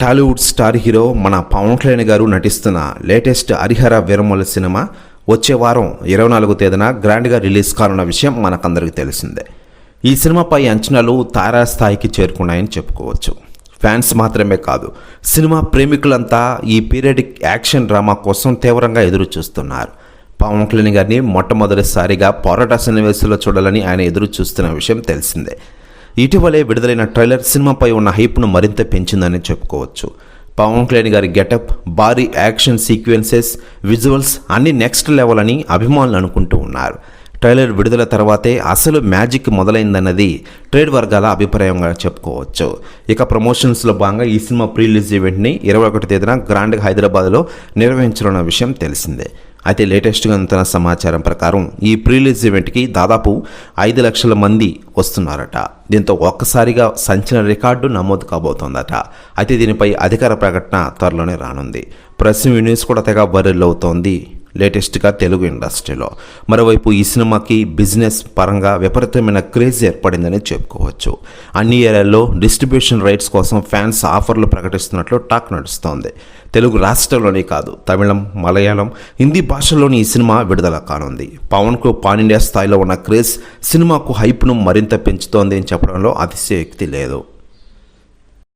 Tollywood star hero మన పవన్ కళ్యాణ్ గారు నటిస్తున్న లేటెస్ట్ హరిహర వీరమల సినిమా వచ్చే వారం ఇరవై నాలుగో తేదీన గ్రాండ్గా రిలీజ్ కానున్న విషయం మనకందరికీ తెలిసిందే. ఈ సినిమాపై అంచనాలు తారాస్థాయికి చేరుకున్నాయని చెప్పుకోవచ్చు. ఫ్యాన్స్ మాత్రమే కాదు సినిమా ప్రేమికులంతా ఈ పీరియడిక్ యాక్షన్ డ్రామా కోసం తీవ్రంగా ఎదురు చూస్తున్నారు పవన్ కళ్యాణ్ గారిని మొట్టమొదటిసారిగా పోరాట సన్నివేశంలో చూడాలని ఆయన ఎదురు చూస్తున్న విషయం తెలిసిందే. ఇటీవలే విడుదలైన ట్రైలర్ సినిమాపై ఉన్న హైప్ను మరింత పెంచిందని చెప్పుకోవచ్చు. పవన్ కళ్యాణ్ గారి గెటప్ భారీ యాక్షన్ సీక్వెన్సెస్ విజువల్స్ అన్ని నెక్స్ట్ లెవెల్ అని అభిమానులు అనుకుంటూ ఉన్నారు. ట్రైలర్ విడుదల తర్వాతే అసలు మ్యాజిక్ మొదలైందన్నది ట్రేడ్ వర్గాల అభిప్రాయంగా చెప్పుకోవచ్చు. ఇక ప్రమోషన్స్లో భాగంగా ఈ సినిమా ప్రీ రిలీజ్ ఈవెంట్ని ఇరవై ఒకటి తేదీన గ్రాండ్గా హైదరాబాద్లో నిర్వహించనున్న విషయం తెలిసిందే. అయితే లేటెస్ట్గా అందుతున్న సమాచారం ప్రకారం ఈ ప్రీలీజ్ ఈవెంట్కి దాదాపు ఐదు లక్షల మంది వస్తున్నారట. దీంతో ఒక్కసారిగా సంచలన రికార్డు నమోదు కాబోతోందట. అయితే దీనిపై అధికార ప్రకటన త్వరలోనే రానుంది. ప్రెస్ న్యూస్ కూడా తెగ వైరల్ అవుతోంది. లేటెస్ట్గా తెలుగు ఇండస్ట్రీలో. మరోవైపు ఈ సినిమాకి బిజినెస్ పరంగా విపరీతమైన క్రేజ్ ఏర్పడిందని చెప్పుకోవచ్చు. అన్ని ఏరియాల్లో డిస్ట్రిబ్యూషన్ రైట్స్ కోసం ఫ్యాన్స్ ఆఫర్లు ప్రకటిస్తున్నట్లు టాక్ నడుస్తోంది. తెలుగు రాష్ట్రంలోనే కాదు తమిళం మలయాళం హిందీ భాషల్లోని ఈ సినిమా విడుదల కానుంది. పవన్కు పాన్ ఇండియా స్థాయిలో ఉన్న క్రేజ్ సినిమాకు హైప్ను మరింత పెంచుతోంది అని చెప్పడంలో అతిశయోక్తి లేదు.